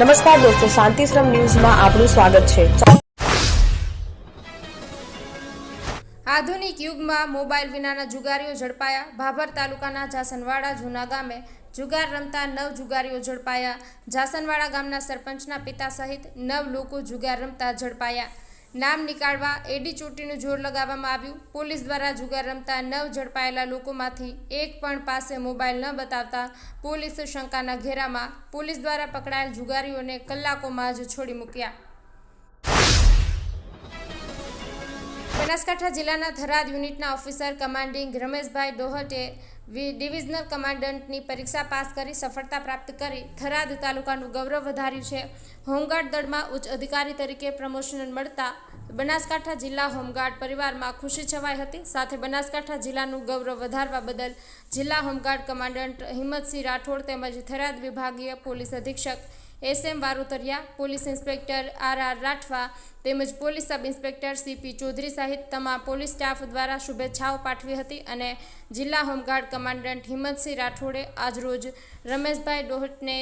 નમસ્કાર દોસ્તો શાંતિશ્રમ ન્યૂઝમાં આપનું સ્વાગત છે. આધુનિક યુગમાં મોબાઈલ વિનાના જુગારીઓ ઝડપાયા. ભાભર તાલુકાના જાસનવાડા જૂના ગામે જુગાર રમતા નવ જુગારીઓ ઝડપાયા. જાસનવાડા ગામના સરપંચના પિતા સહિત નવ લોકો જુગાર રમતા ઝડપાયા. નામ નીકાળવા, એડી ચોટીનું જોર લગાવવામાં આવ્યું. પોલીસ દ્વારા જુગાર રમતા નવ ઝડપાયેલા લોકોમાંથી એક પણ પાસે મોબાઈલ ન બતાવતા પોલીસ શંકાના ઘેરામાં પોલીસ દ્વારા પકડાયેલ જુગારીઓને કલાકોમાં જ છોડી મૂક્યા. બનાસકાંઠા જિલ્લાના થરાદ યુનિટના officer commanding Rameshbhai Dohte divisional કમાન્ડન્ટની પરીક્ષા પાસ કરી સફળતા પ્રાપ્ત કરી થરાદ તાલુકાનું ગૌરવ વધાર્યું છે. હોમગાર્ડ દળમાં ઉચ્ચ અધિકારી તરીકે પ્રમોશન મળતા બનાસકાંઠા જિલ્લા હોમગાર્ડ પરિવારમાં ખુશી છવાઈ હતી. સાથે બનાસકાંઠા જિલ્લાનું ગૌરવ વધારવા બદલ જિલ્લા હોમગાર્ડ કમાન્ડન્ટ હિંમતસિંહ રાઠોડ તેમજ થરાદ વિભાગીય પોલીસ અધિક્ષક S M Varotariya, police inspector R R Rathwa તેમજ police sub inspector CP Chaudhary સહિત તમામ પોલીસ સ્ટાફ દ્વારા શુભેચ્છાઓ પાઠવી હતી અને જિલ્લા હોમગાર્ડ કમાન્ડન્ટ હિંમતસિંહ રાઠોડે આજરોજ રમેશભાઈ ડોહટને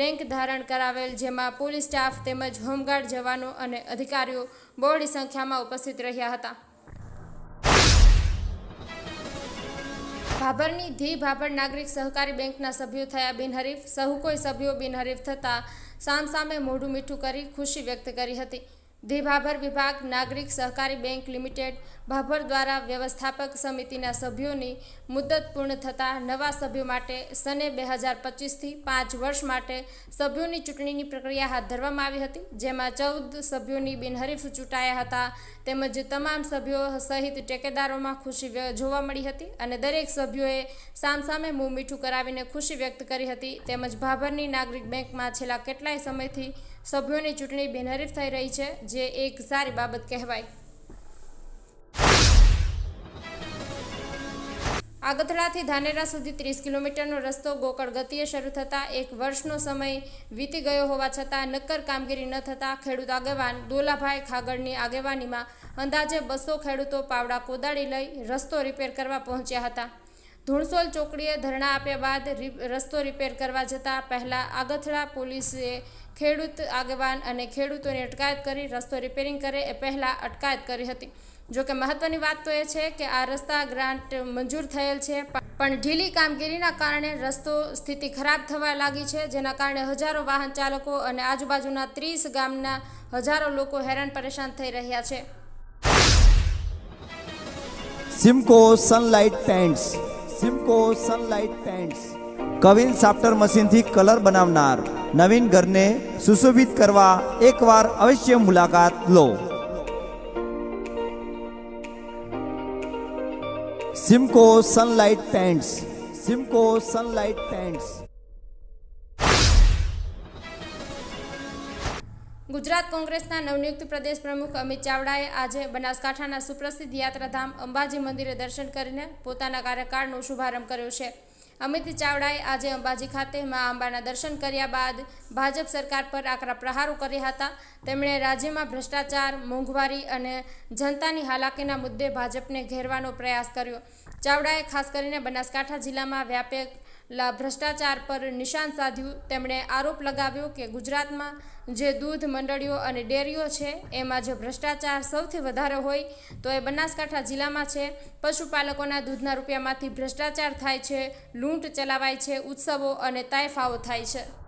રેન્ક ધારણ કરાવેલ, જેમાં પોલીસ સ્ટાફ તેમજ હોમગાર્ડ જવાનો અને અધિકારીઓ બહોળી સંખ્યામાં ઉપસ્થિત રહ્યા હતા. ભાભરની ધી ભાભર નાગરિક સહકારી બેંકના સભ્યો થયા બિનહરીફ સહુ કોઈ સભ્યો બિનહરીફ થતાં સામસામે મોઢું મીઠું કરી ખુશી વ્યક્ત કરી હતી. ધી ભાભર વિભાગ, નાગરિક સહકારી બેંક લિમિટેડ, ભાભર દ્વારા વ્યવસ્થાપક સમિતિના સભ્યોની મુદત પૂર્ણ થતાં નવા સભ્યો માટે સને બે હજાર પચીસથી પાંચ વર્ષ માટે સભ્યોની ચૂંટણીની પ્રક્રિયા હાથ ધરવામાં આવી હતી, જેમાં ચૌદ સભ્યોની બિનહરીફ ચૂંટાયા હતા. તેમજ તમામ સભ્યો સહિત ટેકેદારોમાં ખુશી જોવા મળી હતી અને દરેક સભ્યોએ સામસામે મું મીઠું કરાવીને ખુશી વ્યક્ત કરી હતી. તેમજ ભાભરની નાગરિક બેંકમાં છેલ્લા કેટલાય સમયથી સભ્યોની ચૂંટણી બિનહરીફ થઈ રહી છે, જે એક સારી બાબત કહેવાય. આગથડાથી ધાનેરા સુધી ત્રીસ કિલોમીટરનો રસ્તો ગોકળ ગતિએ શરૂ થતાં એક વર્ષનો સમય વીતી ગયો હોવા છતાં નક્કર કામગીરી ન થતાં ખેડૂત આગેવાન દોલાભાઈ ખાગડની આગેવાનીમાં અંદાજે બસો ખેડૂતો પાવડા કોદાળી લઈ રસ્તો રિપેર કરવા પહોંચ્યા હતા. ધૂણસોલ ચોકડીએ ધરણા આપ્યા બાદ રસ્તો રિપેર કરવા જતાં પહેલાં આગથડા પોલીસે ખેડૂત આગેવાન અને ખેડૂતોની અટકાયત કરી, રસ્તો રિપેરિંગ કરે, એ પહેલાં અટકાયત કરી હતી. જોકે મહત્વની વાત તો એ છે કે આ રસ્તા ગ્રાન્ટ મંજૂર થયેલ છે, પણ ઢીલી કામગીરીના કારણે રસ્તો સ્થિતિ ખરાબ થવા લાગી છે, જેના કારણે હજારો વાહન ચાલકો અને આજુબાજુના ત્રીસ ગામના હજારો લોકો હેરાન પરેશાન થઈ રહ્યા છે. Simco Sunlight Paints Simco Sunlight Paints queen સાફ્ટર મશીનથી કલર બનાવનાર. નવીન ઘરને સુશોભિત કરવા એકવાર અવશ્ય મુલાકાત લો. Simco sunlight pants. Simco sunlight pants. Gujarat કોંગ્રેસના નવનિયુક્ત પ્રદેશ પ્રમુખ અમિત ચાવડાએ આજે બનાસકાંઠાના સુપ્રસિદ્ધ યાત્રાધામ અંબાજી મંદિરે દર્શન કરીને પોતાના કાર્યકાળનો શુભારંભ કર્યો છે. અમિત ચાવડાએ આજે અંબાજી ખાતે મા અંબાના દર્શન કર્યા બાદ ભાજપ સરકાર પર આકરા પ્રહારો કર્યા હતા. તેમણે રાજ્યમાં ભ્રષ્ટાચાર, મોંઘવારી અને જનતાની હાલાકીના મુદ્દે ભાજપને ઘેરવાનો પ્રયાસ કર્યો. ચાવડાએ ખાસ કરીને બનાસકાંઠા જિલ્લામાં વ્યાપક લા ભ્રષ્ટાચાર પર નિશાન સાધ્યું. તેમણે આરોપ લગાવ્યો કે ગુજરાતમાં જે દૂધ મંડળીઓ અને ડેરીઓ છે, એમાં જે ભ્રષ્ટાચાર સૌથી વધારે હોય, તો એ બનાસકાંઠા જિલ્લામાં છે. પશુપાલકોના દૂધના રૂપિયામાંથી ભ્રષ્ટાચાર થાય છે, લૂંટ ચલાવાય છે, ઉત્સવો અને તાયફાઓ થાય છે.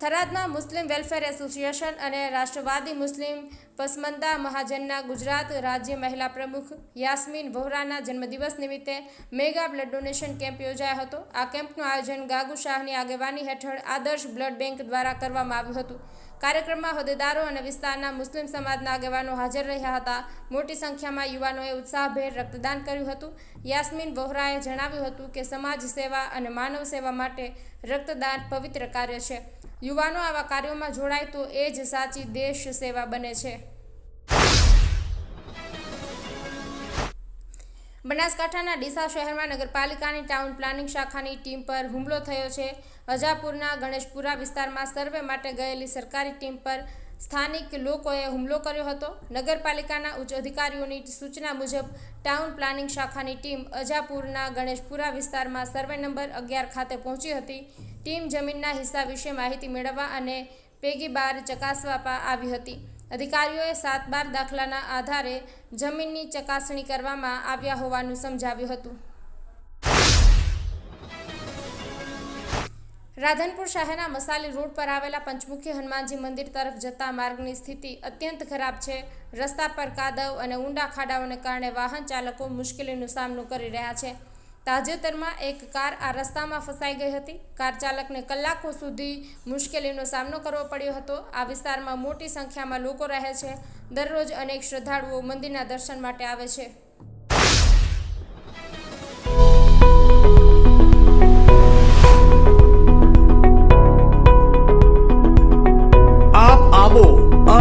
થરાદના મુસ્લિમ વેલફેર એસોસિએશન અને રાષ્ટ્રવાદી મુસ્લિમ પસમંદા મહાજનના ગુજરાત રાજ્ય મહિલા પ્રમુખ યાસ્મીન વોહરાના જન્મદિવસ નિમિત્તે મેગા બ્લડ ડોનેશન કેમ્પ યોજાયો હતો. આ કેમ્પનું આયોજન ગાગુ શાહની આગેવાની હેઠળ આદર્શ બ્લડ બેંક દ્વારા કરવામાં આવ્યું હતું. કાર્યક્રમમાં હોદ્દેદારો અને વિસ્તારના મુસ્લિમ સમાજના આગેવાનો હાજર રહ્યા હતા. મોટી સંખ્યામાં યુવાનોએ ઉત્સાહભેર રક્તદાન કર્યું હતું. યાસ્મીન વોહરાએ જણાવ્યું હતું કે સમાજ સેવા અને માનવ સેવા માટે રક્તદાન પવિત્ર કાર્ય છે. યુવાનો આવા કાર્યોમાં જોડાય તો એ જ સાચી દેશ સેવા બને છે. બનાસકાંઠાના ડીસા શહેરમાં નગરપાલિકાની ટાઉન પ્લાનિંગ શાખાની ટીમ પર હુમલો થયો છે. અજાપુરના ગણેશપુરા વિસ્તારમાં સર્વે માટે ગયેલી સરકારી ટીમ પર સ્થાનિક લોકોએ હુમલો કર્યો હતો. નગરપાલિકાના ઉચ્ચ અધિકારીઓની સૂચના મુજબ, ટાઉન પ્લાનિંગ શાખાની ટીમ અજાપુરના ગણેશપુરા વિસ્તારમાં સર્વે નંબર અગિયાર ખાતે પહોંચી હતી. ટીમ જમીનના હિસ્સા વિશે માહિતી મેળવવા અને પેગી બાર ચકાસવા આવી હતી. અધિકારીઓએ સાત બાર દાખલાના આધારે જમીનની ચકાસણી કરવામાં આવ્યા હોવાનું સમજાવ્યું હતું. રાધનપુર શહેરના મસાલી રોડ પર આવેલા પંચમુખી હનુમાનજી મંદિર તરફ જતા માર્ગની સ્થિતિ અત્યંત ખરાબ છે. રસ્તા પર કાદવ અને ઊંડા ખાડાઓને કારણે વાહન ચાલકો મુશ્કેલીનો સામનો કરી રહ્યા છે. તાજેતરમાં એક કાર આ રસ્તામાં ફસાઈ ગઈ હતી. કાર ચાલકને કલાકો સુધી મુશ્કેલીનો સામનો કરવો પડ્યો હતો. આ વિસ્તારમાં મોટી સંખ્યામાં લોકો રહે છે. દરરોજ અનેક શ્રદ્ધાળુઓ મંદિરના દર્શન માટે આવે છે.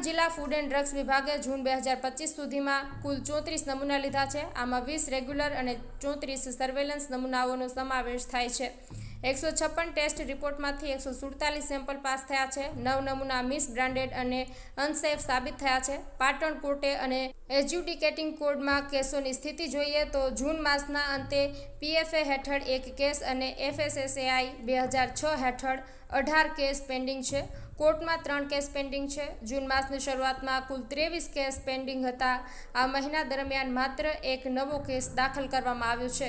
પાટણ જિલ્લા ફૂડ એન્ડ ડ્રગ્સ વિભાગે જૂન બે હજાર પચીસ સુધીમાં કુલ ચોત્રીસ નમૂના લીધા છે. આમાં વીસ રેગ્યુલર અને ચોત્રીસ સર્વેલન્સ નમૂનાઓનો સમાવેશ થાય છે. એકસો છપ્પન ટેસ્ટ રિપોર્ટમાંથી એકસો સુડતાલીસ સેમ્પલ પાસ થયા છે. નવ નમૂના મિસ બ્રાન્ડેડ અને અનસેફ સાબિત થયા છે. પાટણ કોર્ટે અને એજ્યુડિકેટિંગ કોડમાં કેસોની સ્થિતિ જોઈએ તો જૂન માસના અંતે પીએફએ હેઠળ એક કેસ અને એફએસએસએઆઈ બે હજાર છ હેઠળ અઢાર કેસ પેન્ડિંગ છે. કોર્ટમાં ત્રણ કેસ પેન્ડિંગ છે. જૂન માસની શરૂઆતમાં કુલ ત્રેવીસ કેસ પેન્ડિંગ હતા. આ મહિના દરમિયાન માત્ર એક નવો કેસ દાખલ કરવામાં આવ્યો છે.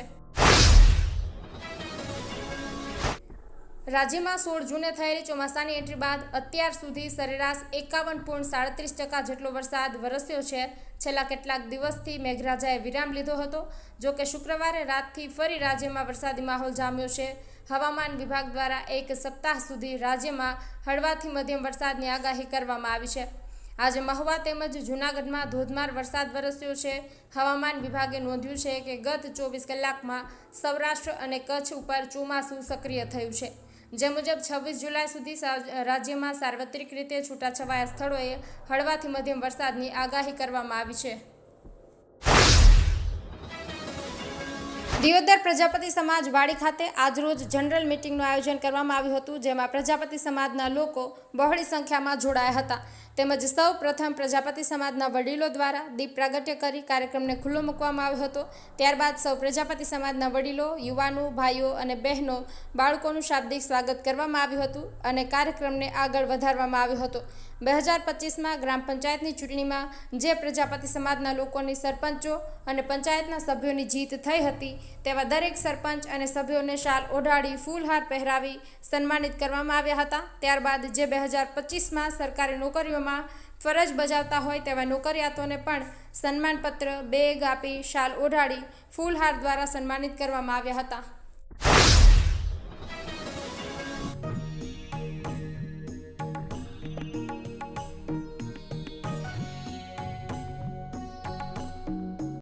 રાજ્યમાં સોળ જૂને થયેલી ચોમાસાની એન્ટ્રી બાદ અત્યાર સુધી સરેરાશ એકાવન પોઈન્ટ સાડત્રીસ ટકા જેટલો વરસાદ વરસ્યો છે. છેલ્લા કેટલાક દિવસથી મેઘરાજાએ વિરામ લીધો હતો. જો કે શુક્રવારે રાતથી ફરી રાજ્યમાં વરસાદી માહોલ જામ્યો છે. હવામાન વિભાગ દ્વારા એક સપ્તાહ સુધી રાજ્યમાં હળવાથી મધ્યમ વરસાદની આગાહી કરવામાં આવી છે. આજે મહુવા તેમજ જૂનાગઢમાં ધોધમાર વરસાદ વરસ્યો છે. હવામાન વિભાગે નોંધ્યું છે કે ગત ચોવીસ કલાકમાં સૌરાષ્ટ્ર અને કચ્છ ઉપર ચોમાસું સક્રિય થયું છે. જે મુજબ છવ્વીસ જુલાઈ સુધી રાજ્યમાં સાર્વત્રિક રીતે છૂટાછવાયા સ્થળોએ હળવાથી મધ્યમ વરસાદની આગાહી કરવામાં આવી છે. દિયોદર પ્રજાપતિ સમાજ વાડી ખાતે આજરોજ જનરલ મિટિંગનું આયોજન કરવામાં આવ્યું હતું, જેમાં પ્રજાપતિ સમાજના લોકો બહોળી સંખ્યામાં જોડાયા હતા. તેમજ સૌ પ્રથમ પ્રજાપતિ સમાજના વડીલો દ્વારા દીપ પ્રાગટ્ય કરી કાર્યક્રમને ખુલ્લો મૂકવામાં આવ્યો હતો. ત્યારબાદ સૌ પ્રજાપતિ સમાજના વડીલો, યુવાનો, ભાઈઓ અને બહેનો બાળકોનું શાબ્દિક સ્વાગત કરવામાં આવ્યું હતું અને કાર્યક્રમને આગળ વધારવામાં આવ્યો હતો. બે હજાર પચીસમાં ગ્રામ પંચાયતની ચૂંટણીમાં જે પ્રજાપતિ સમાજના લોકોની સરપંચો અને પંચાયતના સભ્યોની જીત થઈ હતી, તેવા દરેક સરપંચ અને સભ્યોને શાલ ઓઢાડી ફૂલહાર પહેરાવી સન્માનિત કરવામાં આવ્યા હતા. ત્યારબાદ જે બે હજાર પચીસમાં સરકારી નોકરીઓમાં ફરજ બજાવતા હોય તેવા નોકરિયાતોને પણ સન્માનપત્ર, બેગ આપી શાલ ઓઢાડી ફૂલહાર દ્વારા સન્માનિત કરવામાં આવ્યા હતા.